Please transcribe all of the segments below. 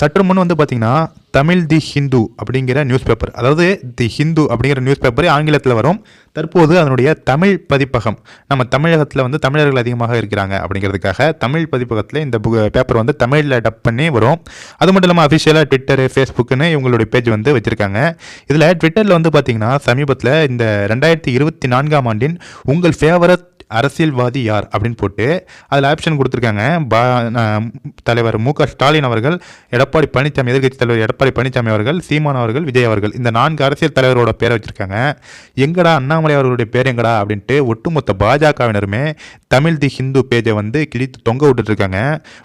சற்று முன் வந்து பார்த்தீங்கன்னா தமிழ் தி ஹிந்து அப்படிங்கிற நியூஸ் பேப்பர் அதாவது தி ஹிந்து அப்படிங்கிற நியூஸ் பேப்பர் ஆங்கிலத்தில் வரும். தற்போது அதனுடைய தமிழ் பதிப்பகம் நம்ம தமிழகத்தில் வந்து தமிழர்கள் அதிகமாக இருக்கிறாங்க அப்படிங்கிறதுக்காக தமிழ் பதிப்பகத்தில் இந்த புக் பேப்பர் வந்து தமிழில் டப் பண்ணி வரும். அது மட்டும் இல்லாமல் அஃபிஷியலாக ட்விட்டரு ஃபேஸ்புக்குன்னு இவங்களுடைய பேஜ் வந்து வச்சுருக்காங்க. இதில் ட்விட்டரில் வந்து பார்த்தீங்கன்னா சமீபத்தில் இந்த ரெண்டாயிரத்தி இருபத்தி நான்காம் ஆண்டின் உங்கள் ஃபேவரட் அரசியல்வாதி யார் அப்படின்னு போட்டு அதில் ஆப்ஷன் கொடுத்துருக்காங்க. பா தலைவர் மு க ஸ்டாலின் அவர்கள் எடப்பாடி பழனிசாமி எதிர்கட்சி தலைவர் எடப்பாடி பழனிசாமி அவர்கள் சீமான் அவர்கள் விஜய் அவர்கள் இந்த நான்கு அரசியல் தலைவரோட பேரை வச்சுருக்காங்க. எங்கடா அண்ணாமலை அவர்களுடைய பேர் எங்கடா அப்படின்ட்டு ஒட்டுமொத்த பாஜகவினருமே தமிழ் தி ஹிந்து பேஜை வந்து கிழித்து தொங்க விட்டுட்ருக்காங்க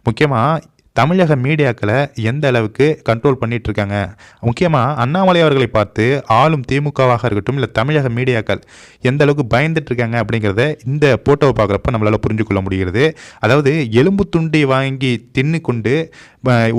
முக்கியமாக தமிழக மீடியாக்களை எந்த அளவுக்கு கண்ட்ரோல் பண்ணிட்டு இருக்காங்க முக்கியமாக அண்ணாமலை அவர்களை பார்த்து ஆளும் திமுகவாக இருக்கட்டும் இல்லை தமிழக மீடியாக்கள் எந்த அளவுக்கு பயந்துட்டு இருக்காங்க அப்படிங்கிறத இந்த போட்டோவை பார்க்குறப்ப நம்மளால் புரிஞ்சுக்கொள்ள முடிகிறது. அதாவது எலும்பு துண்டை வாங்கி தின்னு கொண்டு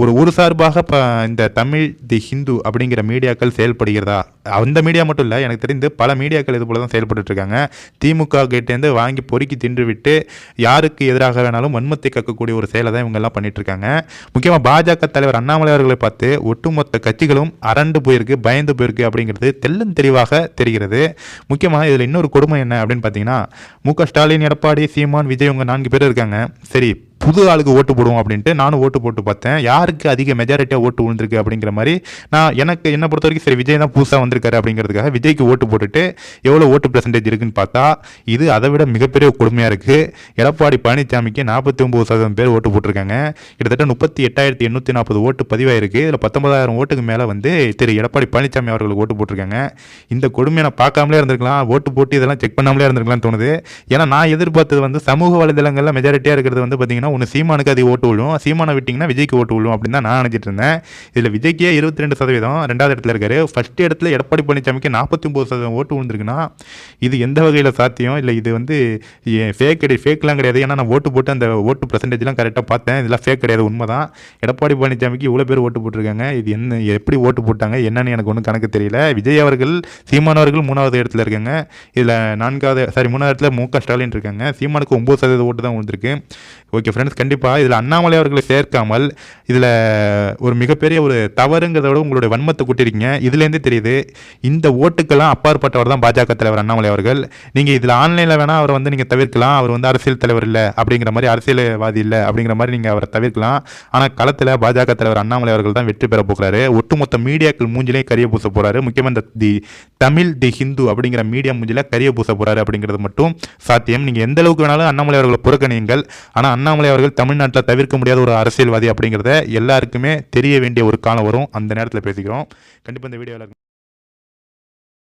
ஒரு ஒரு சார்பாக ப இந்த தமிழ் தி ஹிந்து அப்படிங்கிற மீடியாக்கள் செயல்படுகிறதா? அந்த மீடியா மட்டும் இல்லை எனக்கு தெரிந்து பல மீடியாக்கள் இது போல தான் செயல்பட்டு இருக்காங்க திமுக கிட்டேருந்து வாங்கி பொறுக்கி தின்று விட்டு யாருக்கு எதிராக வேணாலும் வன்மத்தை கக்கக்கூடிய ஒரு செயலை தான் இவங்கெல்லாம் பண்ணிட்டு இருக்காங்க முக்கியமாக பாஜக தலைவர் அண்ணாமலை அவர்களை பார்த்து ஒட்டுமொத்த கட்சிகளும் அரண்டு போயிருக்கு பயந்து போயிருக்கு அப்படிங்கிறது தெல்லும் தெளிவாக தெரிகிறது. முக்கியமாக இதில் இன்னொரு கொடுமை என்ன அப்படின்னு பார்த்தீங்கன்னா மு க ஸ்டாலின் எடப்பாடி சீமான் விஜய் இவங்க நான்கு பேர் இருக்காங்க. சரி புது ஆளுக்கு ஓட்டு போடுவோம் அப்படின்ட்டு நானும் ஓட்டு போட்டு பார்த்தேன். யாருக்கு அதிக மெஜாரிட்டியாக ஓட்டு விழுந்திருக்கு அப்படிங்கிற மாதிரி நான் எனக்கு என்னை பொறுத்த வரைக்கும் சரி விஜய் தான் புதுசாக வந்திருக்காரு அப்படிங்கிறதுக்காக விஜய்க்கு ஓட்டு போட்டுட்டு எவ்வளோ ஓட்டு பெர்சன்டேஜ் இருக்குன்னு பார்த்தா இது அதை விட மிகப்பெரிய கொடுமையாக இருக்குது எடப்பாடி பழனிசாமிக்கு நாற்பத்தி ஒம்பது சதவீதம் பேர் ஓட்டு போட்டிருக்காங்க. கிட்டத்தட்ட முப்பத்தி எட்டாயிரத்தி எண்ணூற்றி நாற்பது ஓட்டு பதிவாயிருக்கு. இதில் பத்தொன்பதாயிரம் ஓட்டுக்கு மேலே வந்து திரு எடப்பாடி பழனிசாமி அவர்களுக்கு ஓட்டு போட்டிருக்காங்க. இந்த கொடுமையை நான் பார்க்காமலே இருந்திருக்கலாம். ஓட்டு போட்டு இதெல்லாம் செக் பண்ணாமலே இருந்திருக்கலாம்னு தோணுது. ஏன்னா நான் எதிர்பார்த்தது வந்து சமூக வலைதளங்களில் மெஜாரிட்டியாக இருக்கிறது வந்து பார்த்தீங்கன்னா ஒன்று சீமானுக்கு அது ஓட்டு விழும். சீமானை விட்டிங்கன்னா விஜய்க்கு ஓட்டு விழும் அப்படின்னு தான் நான் நினச்சிட்டு இருந்தேன். இதில் விஜய்க்கே இருபத்தி ரெண்டு சதவீதம் ரெண்டாவது இடத்துல இருக்காரு. ஃபஸ்ட் இடத்துல எடப்பாடி பழனிசாமிக்கு நாற்பத்தி ஒம்பது சதவீதம் ஓட்டு விழுந்திருக்குன்னா இது எந்த வகையில் சாத்தியம்? இல்லை இது வந்து ஃபேக் கிடையாது ஃபேக்லாம் கிடையாது. ஏன்னா நான் ஓட்டு போட்டு அந்த ஓட்டு பர்சன்டேஜ்லாம் கரெக்டாக பார்த்தேன். இதெல்லாம் ஃபேக் கிடையாது உண்மை தான் எடப்பாடி பழனிசாமிக்கு இவ்வளோ பேர் ஓட்டு போட்டிருக்காங்க. இது என்ன எப்படி ஓட்டு போட்டாங்க? என்னன்னு எனக்கு ஒன்றும் கணக்கு தெரியல. விஜய் அவர்கள் சீமானவர்கள் மூணாவது இடத்துல இருக்காங்க. இதில் நான்காவது சாரி மூணாவது இடத்துல மு க ஸ்டாலின் இருக்காங்க. சீமானுக்கு ஒம்பது சதவீத ஓட்டு தான் விழுந்திருக்கு. ஓகே ஃப்ரெண்ட்ஸ் கண்டிப்பாக இதில் அண்ணாமலை அவர்களை சேர்க்காமல் இதில் ஒரு மிகப்பெரிய ஒரு தவறுங்கிறத விட உங்களுடைய வன்மத்தை கூட்டிருக்கீங்க. இதுலேருந்தே தெரியுது இந்த ஓட்டுக்கெல்லாம் அப்பாற்பட்டவர் தான் பாஜக தலைவர் அண்ணாமலை அவர்கள். நீங்கள் இதில் ஆன்லைனில் வேணால் அவரை வந்து நீங்கள் தவிர்க்கலாம் அவர் வந்து அரசியல் தலைவர் இல்லை அப்படிங்கிற மாதிரி அரசியல்வாதி இல்லை அப்படிங்கிற மாதிரி நீங்கள் அவரை தவிர்க்கலாம். ஆனால் களத்தில் பாஜக தலைவர் அண்ணாமலை அவர்கள் தான் வெற்றி பெற போகிறாரு. ஒட்டுமொத்த மீடியாக்கள் மூஞ்சிலே கரிய பூச போகிறாரு முக்கியமாக இந்த தி தமிழ் தி ஹிந்து அப்படிங்கிற மீடியா மூஞ்சில கரிய பூச போகிறாரு அப்படிங்கிறது மட்டும் சாத்தியம். நீங்கள் எந்த அளவுக்கு வேணாலும் அண்ணாமலை அவர்களை புறக்கணியுங்கள். ஆனால் அண்ணாமலை அவர்கள் தமிழ்நாட்டில் தவிர்க்க முடியாத ஒரு அரசியல்வாதி அப்படிங்கிறத எல்லாருக்குமே தெரிய வேண்டிய ஒரு காலம் வரும். அந்த நேரத்தில் பேசிக்கிறோம். கண்டிப்பாக இந்த வீடியோவில்